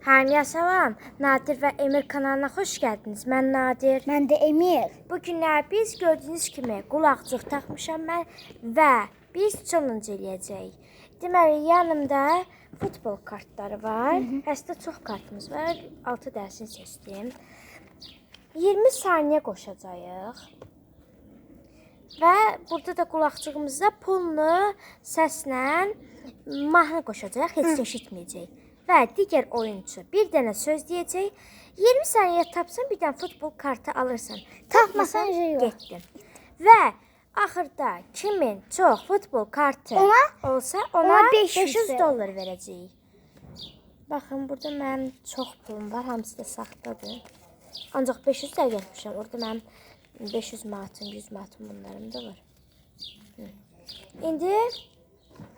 Hamiyə salam. Nadir və Emir kanalına xoş gəldiniz. Mən Nadir. Mən də Emir. Bu günlər biz gördüyünüz kimi qulaqcıq taxmışam mən və biz challenge eləyəcəyik. Deməli, yanımda futbol kartları var. Hətta çox kartımız var. 6 dərsin seçdim. 20 saniyə qoşacağıq. Və burada da qulaqcığımıza pulunu səslə mahnı qoşacaq, heç kim eşitməyəcək. Və digər oyunçu bir dənə söz deyəcək. 20 saniyə tapsan bir dənə futbol kartı alırsan. Tapmasan getdin. Və axırda kimin çox futbol kartı Ona- olsa ona, ona 500 500 dollar verəcəyik. Baxın, burada mənim çox pulum var, hamısı da saxtadır. Ancaq 500 də getmişəm. Orada mənim 500 manatım, 100 manatım bunlarım da var. Hı. İndi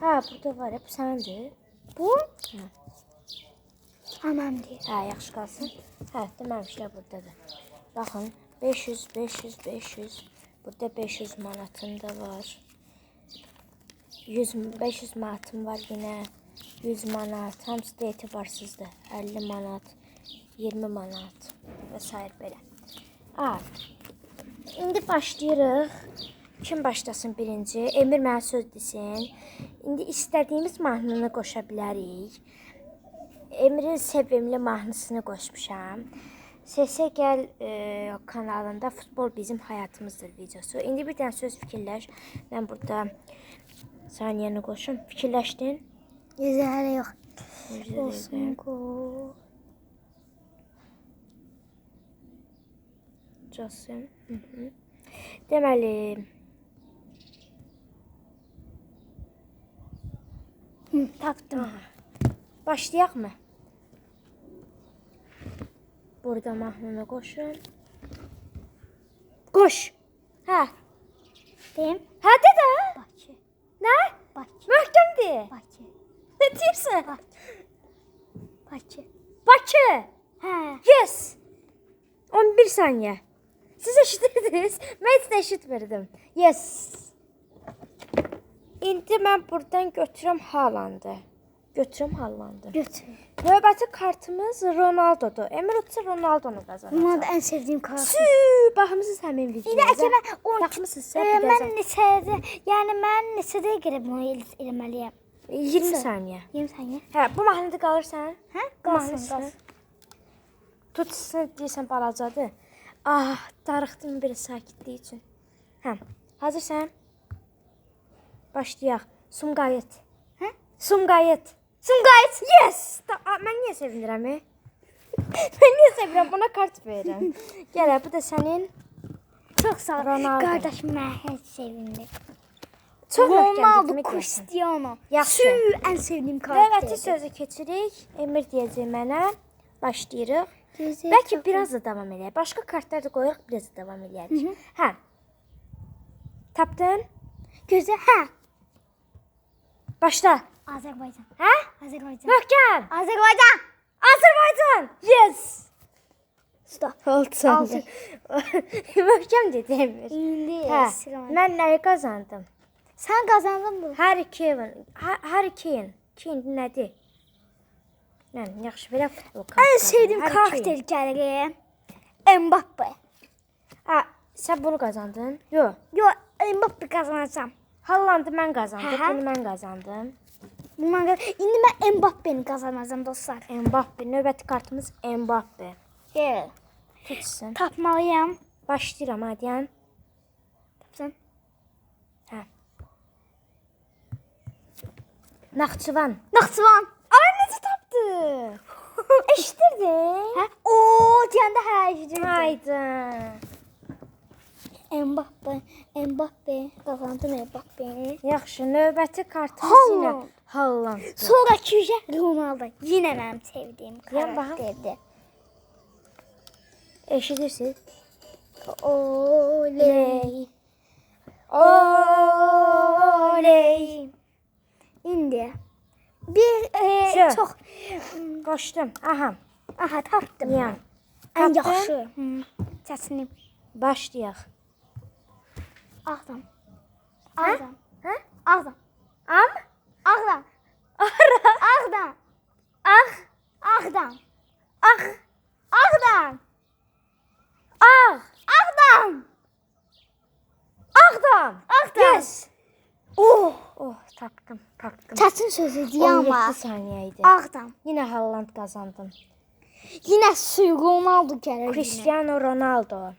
ha, burada var, bu səndir. Bu Hə. Anam deyir. Hə, yaxşı qalsın. Hə, deməmişlər burdadır. Baxın, 500, 500, 500. Burada 500 manatım da var. 100, 500 manatım var yenə. 100 manat, hamısı da etibarsızdır. 50 manat, 20 manat və s. belə. A. İndi başlayırıq. Kim başlasın birinci? Emir mənə söz desin. İndi istədiyimiz mahnını qoşa bilərik. Emir'in sevimli mahnısını qoşmuşam. Səsə gəl e, kanalında futbol bizim həyatımızdır videosu. İndi bir dənə söz fikirləş. Mən burada saniyəni qoşum. Fikirləşdin? Güzel yok. Olsun. Olsun ko. Jason. Hı -hı. Deməli, Hı, tapdım. başlayaq mı? Burada mahnını qoşun. Qoş. Hə. Deyim. Hadi də. Bakı. Nə? Bakı. Möhkəmdir. Bakı. Ne deyirsən? Bakı. Bakı. Hə. Yes. 11 saniye. Siz eşitirdiniz. Ben hiç de eşitmirdim. Yes. İndi mən buradan götürüm Haaland'ı. Götürüm Haaland'ı. Götür. Növbəti kartımız Ronaldo'dur. Emir utsa Ronaldo'nu qazanacaq. Da en sevdiğim karakter. Sü, baxmısınız həmin Bir videoya. de mən o Baxmısınız e, bir mən də. lisede, yəni mən lisede girib bunu el- eləməliyəm. 20 saniyə. 20 saniyə. Hə, bu mahnıda qalırsan. Hə? Qalsın. qalsın. Tutsun deyirsən balacadır. Ah, darıxdım bir sakitlik üçün. Hə, hazırsan? Başlayaq. Sumqayıt. Hə? Sumqayıt. Sumqayıt. Yes! Da, a, mən niyə sevinirəm? e? mən niyə sevinirəm? Buna kart verirəm. Gəl, bu da sənin. Çox sağ ol. Qardaşım mən heç sevindim. Çox Ronaldo. Cristiano. Yaxşı. Sü, sevdiğim Növbəti karakter. sözü keçirik. Emir deyəcək mənə. Başlayırıq. Bəlkə biraz da davam eləyək. Başqa kartlar da qoyuruq, biraz da davam eləyərik. Hə. Tapdın? Gözəl. Hə. Başla. Azərbaycan. Hə? Azərbaycan. Möhkəm. Azərbaycan. Azərbaycan. Yes. Stop. Oldu. Altı. Möhkəm dedi Emir. İndi Hə. sıra. Mən nəyi qazandım? Sen kazandın bu. Harry Kane. Ha- Harry Kane. Kane nədir? Yəni yaxşı belə futbol kartları. sevdiğim Harry karakter gəlir. Mbappe. Ha, sən bunu qazandın? Yox. Yo, Mbappe kazanacağım. Hallandı mən qazandım. Bunu mən qazandım. Bundan sonra indi mən Mbappe'ni kazanacağım dostlar. Mbappe. Növbəti kartımız Mbappe. Gel. Tutsun. Tapmalıyam. Başlayıram hadi yan. Tapsan. Hə. Naxçıvan. Naxçıvan. Ay necə tapdı? Eşitirdin? Hə? Oo, deyəndə hə eşidirdim. Haydi. Mbappe, Mbappe kazandım Mbappe. Yaxşı, növbəti kartımız yenə Haaland. Sonraki yüce Ronaldo. Yine benim sevdiğim karakterdi. Eşidirsiniz? Oley. Oley. İndi. Bir e, Şu. çok Qoşdum. Aha. aha tapdım. Yan. En yaxşı. Səsini Başlayaq. Ağdam. Ağdam. Hə? Ağdam. Am? Ağdam. Ara. Ağdam. Ağ. Ağdam. Ağ. Ağdam. Ağ. Ağdam. Ağdam. Ağdam. Yes. Oh, oh tapdım, tapdım. Çətin söz idi amma. 17 saniye idi. Ağdam. Yine Haaland kazandım. Yenə suyu Ronaldo gəlir. Cristiano Ronaldo.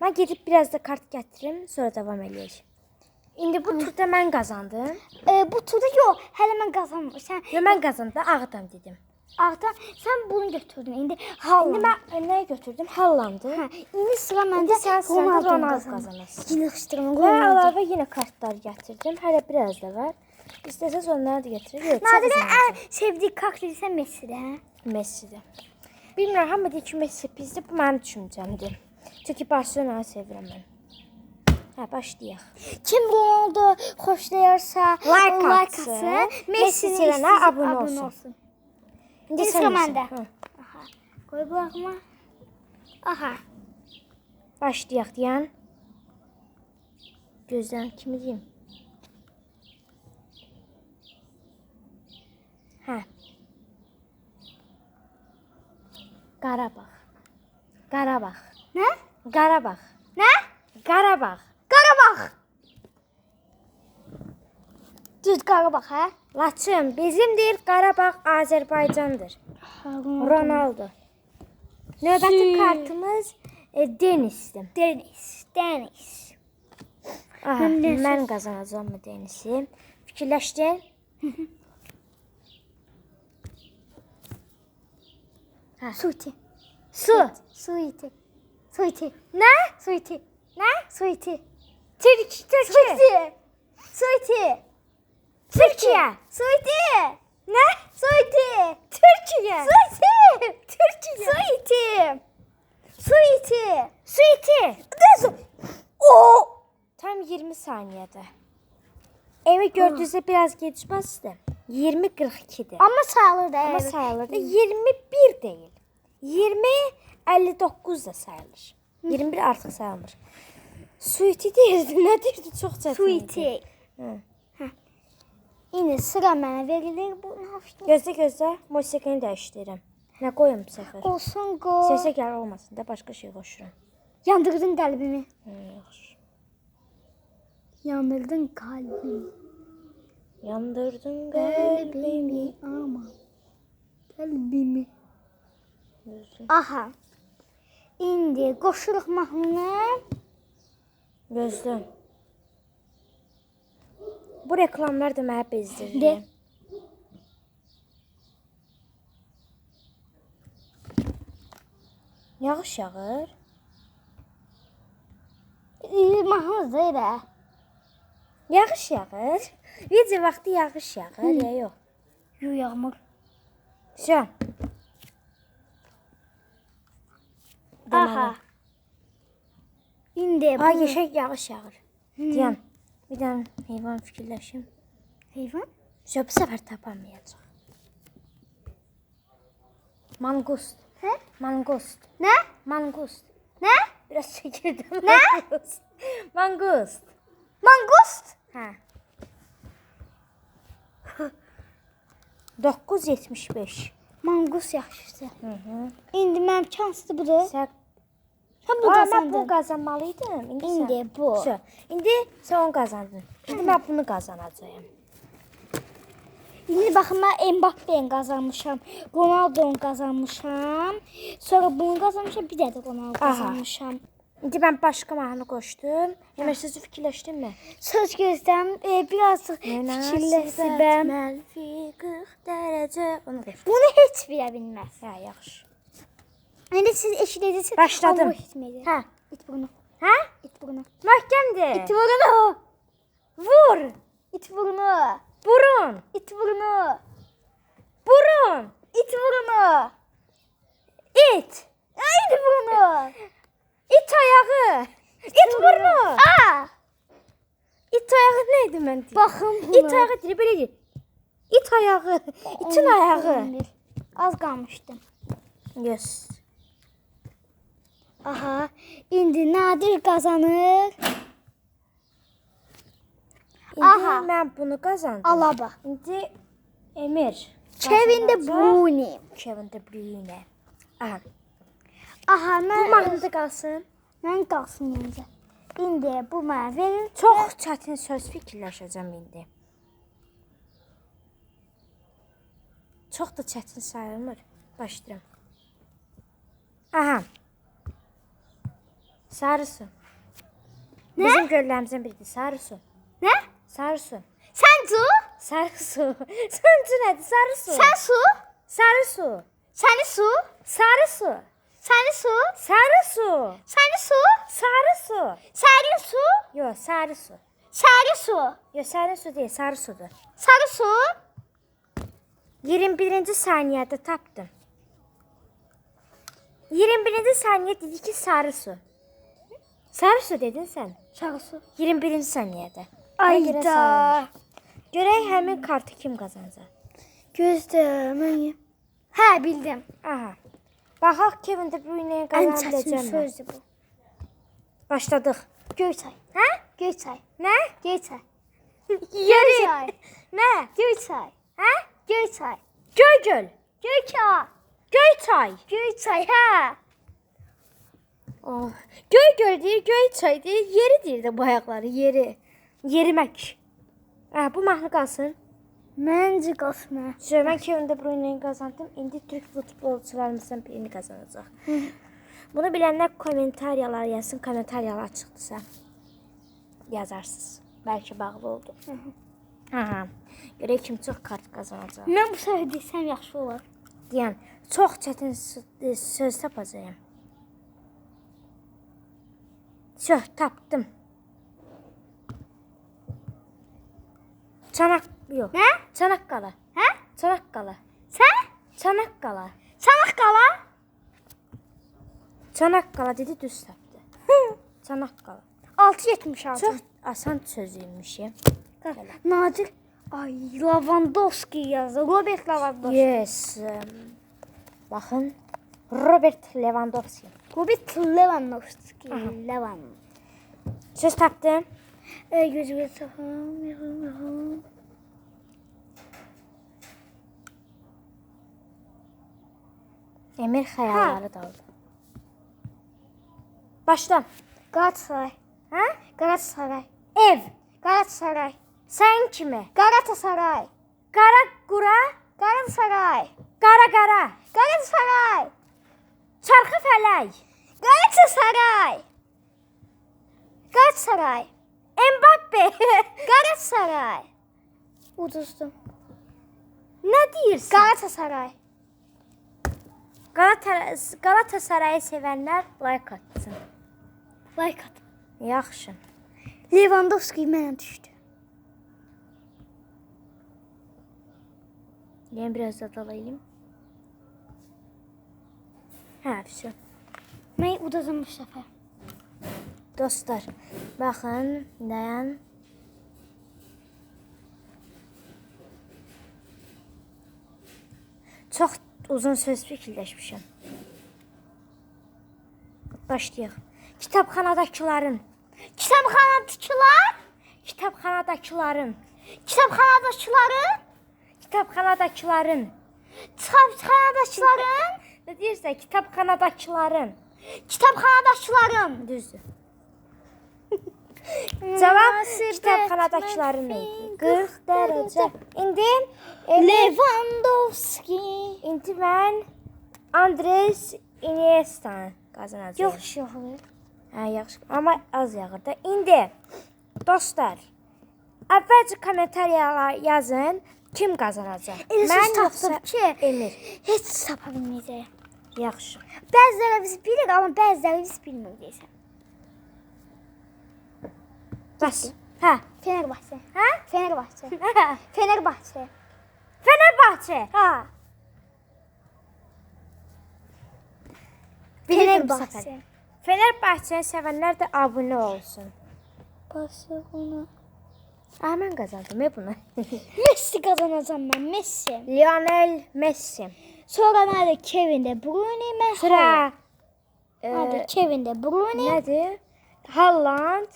Ben gidip biraz da kart getirim, sonra devam edeceğiz. İndi bu turda ben kazandım. E, bu turda yox, hələ mən qazanmıram. Sən Ve ben kazandım, Ağdam dedim. Ağdam, sən bunu götürdün. İndi İndi Haaland. ben e, neyi götürdüm? Haaland'ı. Hə, indi sıra məndə. İndi sırada Ronaldo. Yenə xışdırım Ve Ronaldo. əlavə yine kartlar getirdim. Hələ biraz da var. İsteseniz onları da Nadirə uzun ən sevdiyi karakter isə Messi-dir. hə? Messi'dir. Bilmiyorum hamı deyir ki Messi pisdir. Bu mənim düşüncəmdir. Çünki Barcelona'yı sevirəm mən. Hə, başlayaq. Kim Ronaldo xoşlayarsa, Like like atsın. atsın. Messi abunə abunə olsun. olsun. Məndə. Hı. Aha. Qoy qulağıma. Aha. Başlayaq deyən. Gözləm kimi deyim? Hə. Qarabağ. Qarabağ. Nə? Qarabağ. Nə? Qarabağ. Qarabağ. Düz Qarabağ, hə? Laçın bizimdir. Qarabağ Azərbaycandır. Ronaldo. Növbəti Sü- kartımız e, Denis'dir. Deniz, Deniz. Aha, Mən qazanacağam mı Denisi? Fikirləşdin? Suiti. Su. Suiti. Suiti. Nə? Suiti. Nə? Suiti. Türk, Türkiyə. Suiti. Suiti. Türkiyə. Suiti. Nə? Suiti. Türkiyə. Suiti. Türkiyə. Suiti. Suiti. Suiti. Dezu. O. Tam 20 saniyede. Evi gördüğünüzde biraz geçmezdi. 20-42'di. Amma sayılır da. Ama evet. sayılırdı. 21 değil. 20 59 da sayılır. 21 artık sayılmır. Suiti değildi. Ne değildi? Çok çetin. Suiti. Hı. İndi sıra mənə verilir. Bu yapışdı? Gözle gözle musiqini dəyişdirirəm. Nə qoyum bu səfər? Olsun qoy. Səsə gəl olmasın da başqa şey qoşuram. Yandırdın qəlbimi. Yaxşı. Yandırdın qəlbimi. Yandırdın qəlbimi. Ama. Gözlə. Aha. İndi qoşuruq mahnını. Gözlə. Bu reklamlar da mənə bezdirir. De. Yağış yağır. Mahnıdır elə. Yağış yağır. Video vaxtı yağış yağır ya yox. Yu yağmur. Şu. Aha. İndi. Ay geçek yağış yağır. Hmm. Diyan. Bir tane heyvan fikirləşim. Heyvan? Yox, bu səfər tapamayacaq. Manqost. Hə? Manqost. Nə? Manqost. Nə? Biraz çəkirdim. Nə? Manqost. Manqost? Hə. 975. Manqus yaxşısı. Hı -hı. İndi mənim hansıdır budur? 8 sen bunu Aa, kazandın. Ben bunu kazanmalıydım. İndi, İndi sen, bu. Şu. İndi sen onu kazandın. İndi ben bunu kazanacağım. İndi bakın ben Mbappe'yi kazanmışam. Ronaldo'nu kazanmışam. Sonra bunu kazanmışam. Bir de Ronaldo kazanmışam. İndi ben başka mahnı koştum. Hemen sözü fikirleştin mi? Söz gözlem e, birazcık fikirləşdim. Mənfi 40 dərəcə. Bunu heç bilə bilməz. Hə, yaxşı. İndi siz eşidəcəksiniz. Başladım. bu etməyəcək. Hə. İt burnu. Hə? İt burnu. Möhkəmdir. İt burnu. Vur. İt burnu. Burun. İt burnu. Burun. İt burnu. İt. İt burnu. İt ayağı. İt burnu. Aa! İt ayağı neydi mən deyim? Baxın buna. İt ayağı deyir, belə deyir. İt ayağı. İtin ayağı. Az qalmışdı. Yes. Aha, indi Nadir qazanır. İndi Aha. mən bunu qazandım. Alaba. İndi Emir. Kevin De. Bruyne. Kevin De Bruyne. Aha. Aha, Bu mən mahnıda qalsın. mən qalsın məncə. İndi bu mənə verin. Çox çətin söz fikirləşəcəm indi. Çox da çətin sayılmır. Başlayıram. Aha. Sarı su. Nə? Bizim göllərimizdən biridir. Sarı su. Nə? Sarı su. Sən su? Sarı su. Səncə nədir? Sarı su. Sən su? Sarı su. Səni su? Sarı su. Səni su? Sarı su. Səni su? Sarı su. Sərin su? Yox, sarı su. Yox, sarı su deyil, sarı sudur. Sarı su? 21-ci saniyədə tapdım. 21-ci saniyə dedi ki, sarı su. Sarı su dedin sən. Sarı su. 21-ci saniyədə. Ona görə Ayda. Görək həmin kartı kim qazanacaq. Gözlə, mən. Hə, bildim. Aha. Baxaq Kevin De Bruyne-yə Ən qazana çətin biləcəkmi? sözdür bu. Başladıq. Göyçay. Hə? Göyçay. Nə? Göyçay. Göyçay. Nə? Göyçay. Hə? Göyçay. Göygöl. Göyçay. Göyçay. Göyçay, hə. Oh. Göygöl deyir, Göyçay deyir, yeri deyir də bu ayaqları, yeri. Yerimək. Hə, bu mahnı qalsın. Məncə qasma. Sonra mən Kevin De Bruyne-yi qazandım. İndi Türk futbolçularımızdan birini qazanacaq. Bunu bilənlər kommentariyalar yazsın. Kommentariyalar çıxdısa yazarsınız. Bəlkə bağlı oldu. Aha. Görək kim çox kart qazanacaq. Mən bu səfər desəm yaxşı olar. Deyən, çox çətin sö- söz tapacağam. Söz tapdım. Çanak yox. Nə? Çanakkala. Hə? Çanakkala. Sən? Çanakkala. Çanaqqala? Çanakkala dedi düz tapdı. Çanakkala. 676. Çox asan söz imiş. ya. Nadir. Ay, Lavandowski yazdı. Robert Lavandowski. Yes. Baxın. Robert Lewandowski. Robert Lewandowski. Levan. Söz. E, gözümü sıxım, yaxım, yaxım. Emir xəyalları daldı. Başla. Galatasaray. Hə? Galatasaray. Ev. Galatasaray. Sən kimi? Galatasaray. Qara qura, Galatasaray. qara qara. Galatasaray. Çarxı fələk. Galatasaray. Galatasaray. Mbappe. Galatasaray. Uduzdum. Nə deyirsən? Galatasaray. Galatasaray Galatasarayı sevənlər like atsın. Like at. Yaxşı. Lewandowski mənə düşdü. Yəni biraz da dalayım. Hə, все. Mən udacam bu səfər. Dostlar, baxın, dayan. Çox uzun söz fikirləşmişəm. Başlayaq. Kitabxanadakıların, Kitabxanadakilar, kitabxanadakıların, kitabxanadakiların, kitabxanadakıların. kitabxanadakiların, Nə deyirsən? Kitabxanadakıların. kitabxanadakiların. Düzdür. Cavab Münasibət kitabxanadakıların idi. mənfi 40 dərəcə. İndi Lewandowski. İndi mən Andres Iniesta qazanacağam. Yox, yox. Hə, yaxşı. Amma az yağır da. İndi dostlar, əvvəlcə kommentariyalar yazın. Kim söz yoxsa tapdım ki, Emir. heç tapa bilməyəcəyəm. Yaxşı. Bəziləri biz bilirik, amma bəziləri biz bilmirik. Bəs. Hə. Fenerbahçe. Hə? Fenerbahçe. Hə. Fenerbahçe. Fenerbahçe. Bu Fenerbahçe. səfər. Fenerbahçəni sevənlər də abunə olsun. Barcelona. Ah, mən qazandım e bunu. Messi qazanacam mən, Messi. Lionel Messi. Sonra nədir? Kevin De Bruyne, mən Sıra Haaland. e, Nədir? Kevin De Bruyne. nədir? Haaland.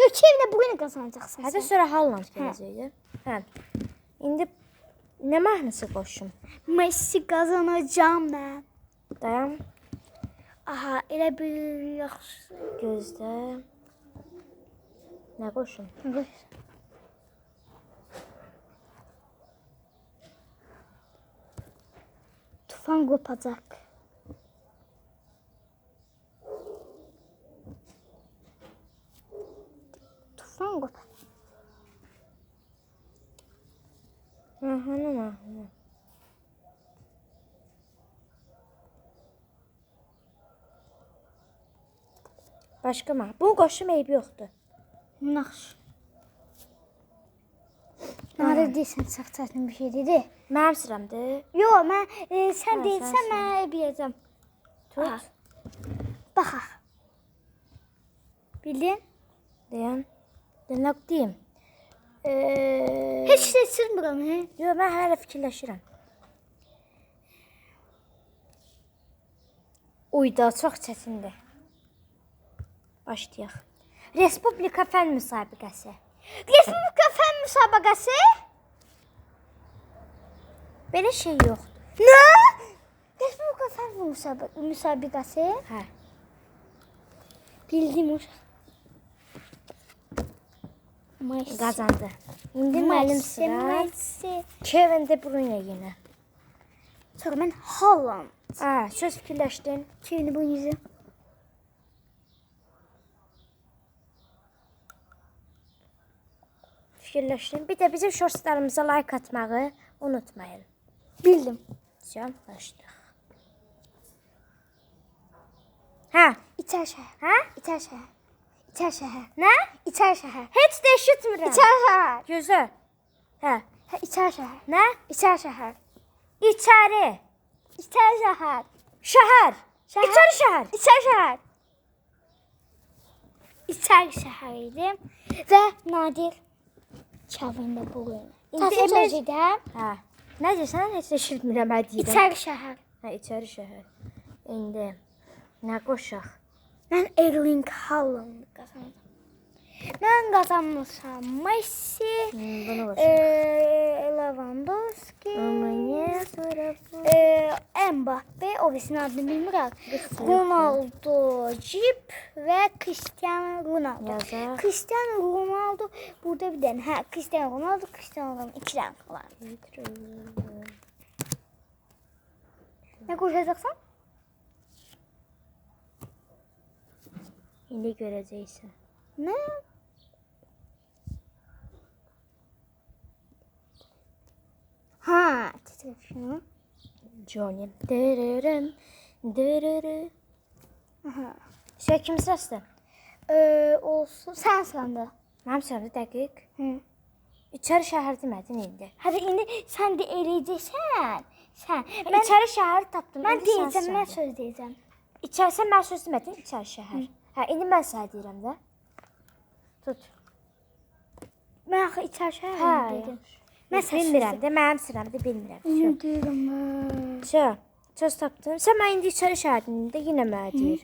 Yox, Kevin De Bruyne qazanacaqsan. Hətta sən. sonra Haaland gələcəkdi. Hə. İndi nə mahnısı qoşum? Messi qazanacam mən. Dayan. Aha, elə bir yaxşı. Gözlə. Nə qoşum? Tufan qopacaq. Tufan qopacaq. Mahnı mahnı. Başqa mahnı. Bunu qoşum eybi yoxdur. Naxş. Nədə deyirsən çox çətin bir şey dedi. Mənim sıramdır. Yox, mən e, sən Hə, deyirsən sən mən biləcəm. Tut. Baxaq. Bildin? Dayan. Nə deyim? Eee... Heç sızmıram, hə? Yox, mən hələ fikirləşirəm. Uyda çox çətindir. Başlayaq. Respublika fən müsabiqəsi. Respublika fən müsabiqəsi? Belə şey yoxdur. Nə? Respublika fən müsabiq müsabiqəsi? Hə. Bildim uşaq. Mayıs. Qazandı. İndi müəllim sıra. Kevin De Bruyne yenə. Sonra mən Holland. Aa, söz fikirləşdin. Kevin bu yüzü. Fikirləşdin. Bir də bizim shortslarımıza like atmağı unutmayın. Bildim. Can başlayaq. Hə, İçər şəhər. hə? İçər şəhər. İçər şəhər. Nə? İçər şəhər. Heç də eşitmirəm. İçər şəhər. Gözə. Hə. Hə, İçər şəhər. Nə? İçər şəhər. İçəri. İçər şəhər. Şəhər. Şəhər. İçəri şəhər. İçər şəhər. İçər şəhər idi və Nadir Kavində bu gün. İndi Emel- Eməcədə Hə. Nə deyirsən? Heç eşitmirəm hə deyirəm. İçər şəhər. Hə, içəri şəhər. İndi nə qoşaq? Mən Erling Haaland qazandım. Mən qazanmışam. Messi, eee Lewandowski, eee Mbappe, o birisinin adını bilmirəm. Ronaldo, Cip və Cristiano Ronaldo. Yazaq. Cristiano Ronaldo burada bir dənə. Hə, Cristiano Ronaldo, Cristiano Ronaldo iki dənə var. Nə qoşacaqsan? İndi görəcəksən. Nə? Ha, titrək şunu. Johnny. Dırırım. Dırırı. Aha. Şey kim sırasıdır? Ee, olsun. Sən sıranda. Mənim sıramda dəqiq. Hı. İçəri şəhər demədin indi. Hadi indi sən də eləyəcəksən. Sən. Mən Mən, içəri şəhər tapdım. mən deyəcəm, mən söz deyəcəm. İçərisən mən söz demədin, içəri şəhər. Hə, indi mən sənə deyirəm də. Tut. Mən axı içər şəhər Hə, dedim. Səs bilmirəm də, mənim sıramda bilmirəm. Şö, söz tapdın. Sən mən indi içəri şəhərdin də yenə mənə deyir.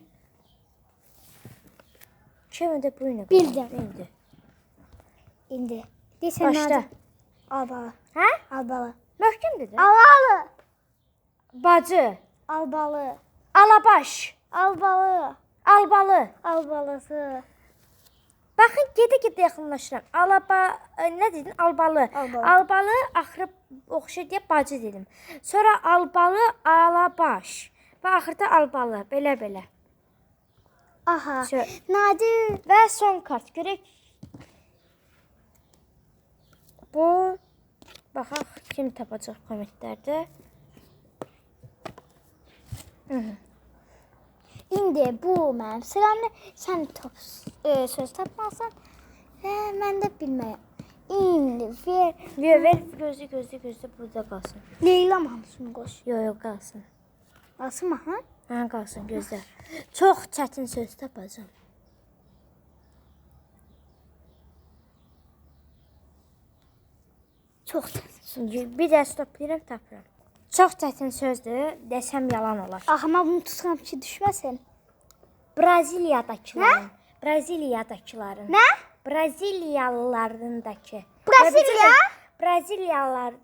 Kevin de Bruyne. Bildim. İndi. İndi. Deyirsən Başla. Albalı. Hə? Albalı. Möhkəmdir də. Albalı. Bacı, Albalı. Alabaş, Albalı. Albalı. Albalısı. Baxın, gedə-gedə yaxınlaşıram. Alaba, ə, nə dedin? Albalı. Albalı. Albalı axırı oxşar deyə bacı dedim. Sonra albalı, alabaş. Və axırda albalı. Belə-belə. Aha. Şö. Nadir. Və son kart görək. Bu baxaq kim tapacaq kommentlərdə. İndi bu sıramda sən top e, söz tapmasan və mən də bilməyəm. İndi ver Ver, ver, gözü, gözü, gözü burada qalsın. Leyla hamısını qoş. Yox, yox, qalsın. Asım ha? Hə, qalsın, gözlə. Çox çətin söz tapacağam. Çox çətin. Bir də stoplayıram, tapıram. Çox çətin sözdür, desəm yalan olar. Axıma bunu tuturam ki düşməsin. Braziliyadakıların. Braziliyadakıların. Nə? Braziliyalılarındakı. Braziliya? Braziliyalılar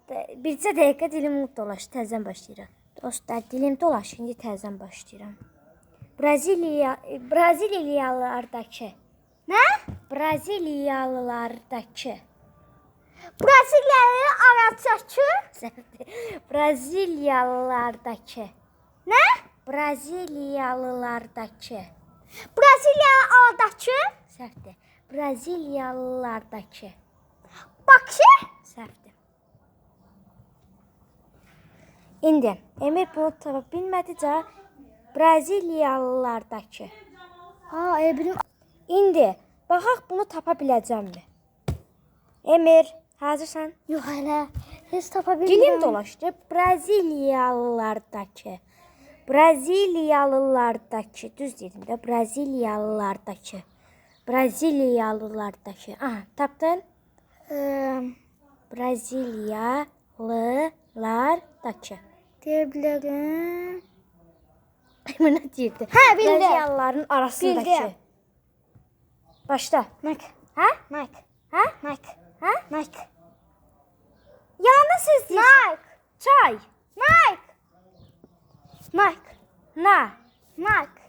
bircə dəqiqə dilim dolaşdı, təzədən başlayırıq. Dostlar, dilim dolaşır. İndi təzədən başlayıram. Braziliya Braziliyalılardakı Nə? Braziliyalılardakı Braziliyalı Arapçası. Braziliyalılardakı Nə? Braziliyalılardakı Braziliyalı Arapçası. Səhvdir. Braziliyalılardakı Bakı. Səhvdir. İndi Emir bunu tapa bilmədicə Braziliyalılardakı. Ha, e, benim İndi baxaq bunu tapa biləcəmmi? Emir, hazırsan? Yox hələ. Heç tapa bilmirəm. Dilim dolaşdı. Braziliyalılardakı. Braziliyalılardakı. Düz dedim də. Braziliyalılardakı. Braziliyalılardakı. Aha, tapdın? Eee, Braziliyalılardakı. deyə bilərəm. Bu nə deyirdi? Hə, bildim. Braziliyalıların arasındakı. Bildim. Başla. Nike. Hə? Nike. Hə? Nike. Nike. Söz deyirsən. Nike. Çay. Nike. Nike. Na. Nike.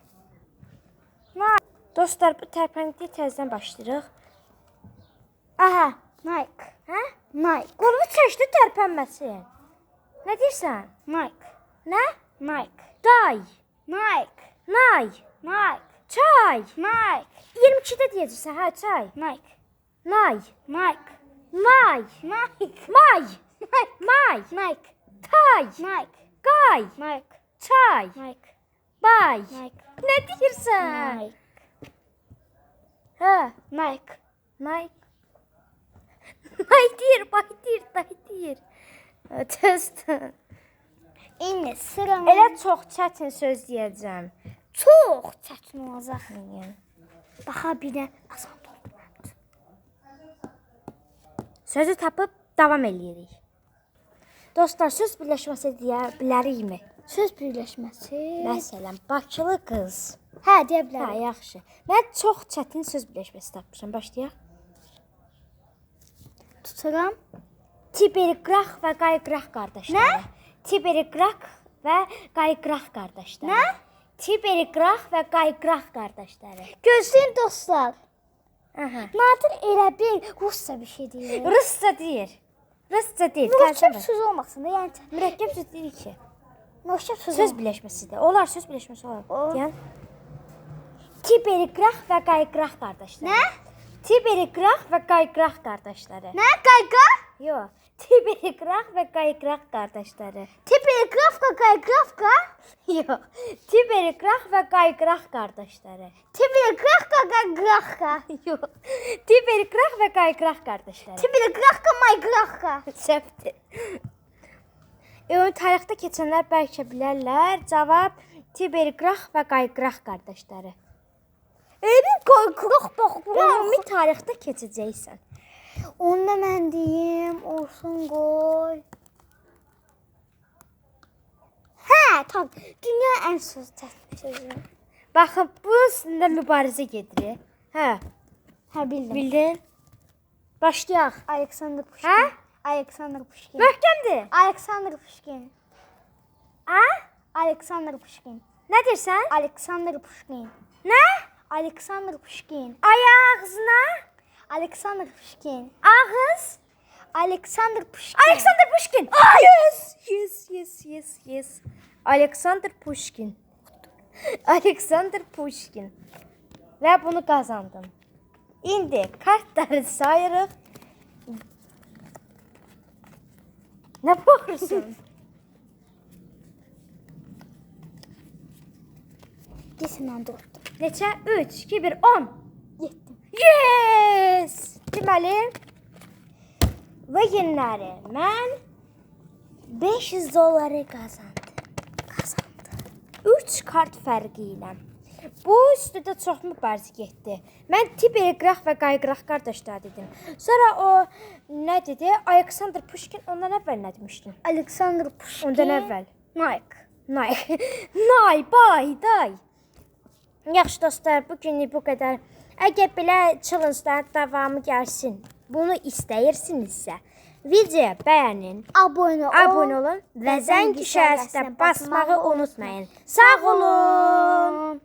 Dostlar, bu tərpəngdə təzədən başlayırıq. Aha. Nike. Hə? Nike. Qolumu çəkdi tərpənməsin. Nə deyirsən? Nike. Nə? Nike. Day. Nike. Nay. Nike. Çay. Nike. 22-də deyəcəksən, hə, çay. Nike. Nay. Nike. May. Nike. May. Nike. May. Nike. Tay. Nike. Qay. Nike. Çay. Nike. Bay. Nike. Nə deyirsən? Nike. Hə. Nike. Nay. Nay deyir, bay deyir, day deyir. Test. İndi sıram. Elə çox çətin söz deyəcəm. çox çətin olacaq. Baxa bilən asan oldu. Sözü tapıb davam eləyirik. Dostlar, söz birləşməsi deyə bilərikmi? Söz birləşməsi. Məsələn, Bakılı qız. Hə, deyə Hə, bilərəm. yaxşı. Mən çox çətin söz birləşməsi tapmışam. Başlayaq. Tuturam. Tiberqraq və Qayqraq qardaşları. Nə? Tiberqraq və Qayqraq qardaşları. Nə? Tiberqraq və Qayqraq qardaşları. Gözləyin dostlar. Aha. Nadir elə bir rusca bir şey deyir. Rusca deyir. Rusca deyir. Mürəkkəb söz olmasın da, yəni Mürəkkəb söz deyir ki. mürəkkəb söz. Söz birləşməsidir. Onlar söz birləşməsi olar. Deyən. Tiberqraq və Qayqraq qardaşları. Nə? Tiberqraq və Qayqraq qardaşları. Nə? Qayqa? Yox. Tibergraf və Qaygraf qardaşları. Tibergraf və Qaygraf qa? Yox. Tibergraf və Qaygraf qardaşları. Tibergraf qa Qaygraf qa? Yox. Tibergraf və Qaygraf qardaşları. Tibergraf qa Maygraf qa? Səhvdir. Ümumi tarixdə keçənlər bəlkə bilərlər. Cavab Tibergraf və Qaygraf qardaşları. Ümumi qoyqruq baxmaq. Ümumi tarixdə keçəcəksən. Onu da mən deyim, olsun qoy. Hə, tam dünya ən söz sözü. Baxın, bu üstündə mübarizə gedir. Hə, Hə, bildim. bildin? Başlayaq. Alexander Pushkin. Hə? Alexander Pushkin. Möhkəmdir. Alexander Pushkin. Ha? Alexander Pushkin. Nə deyirsən? Alexander Pushkin. Nə? Alexander Pushkin. Ayağına Alexander Pushkin. ağız. Alexander Pushkin. Alexander Pushkin. Yes, yes, yes, yes, yes. Alexander Pushkin. Alexander Pushkin. Və bunu qazandım. İndi kartları sayırıq. Nə baxırsan? Desin mən durdum. Neçə? 3, 2, 1, 10. Yes! Deməli, bu günləri mən 500 dolları qazandım. Qazandım. 3 kart fərqi ilə. Bu üstüdə çox mübarizə getdi. Mən Tiberqraq və Qayqraq qardaşlar dedim. Sonra o nə dedi? Alexander Pushkin ondan əvvəl nə demişdin? Alexander Pushkin. Ondan əvvəl. Nike. Nay. Nay, bay, day. Yaxşı dostlar, bu günlük bu qədər. Əgər belə challenge-ların davamı gəlsin, bunu istəyirsinizsə, Videoya beğenin, Abone ol. abone olun ve zəng işarəsinə basmağı unutmayın. Sağ olun.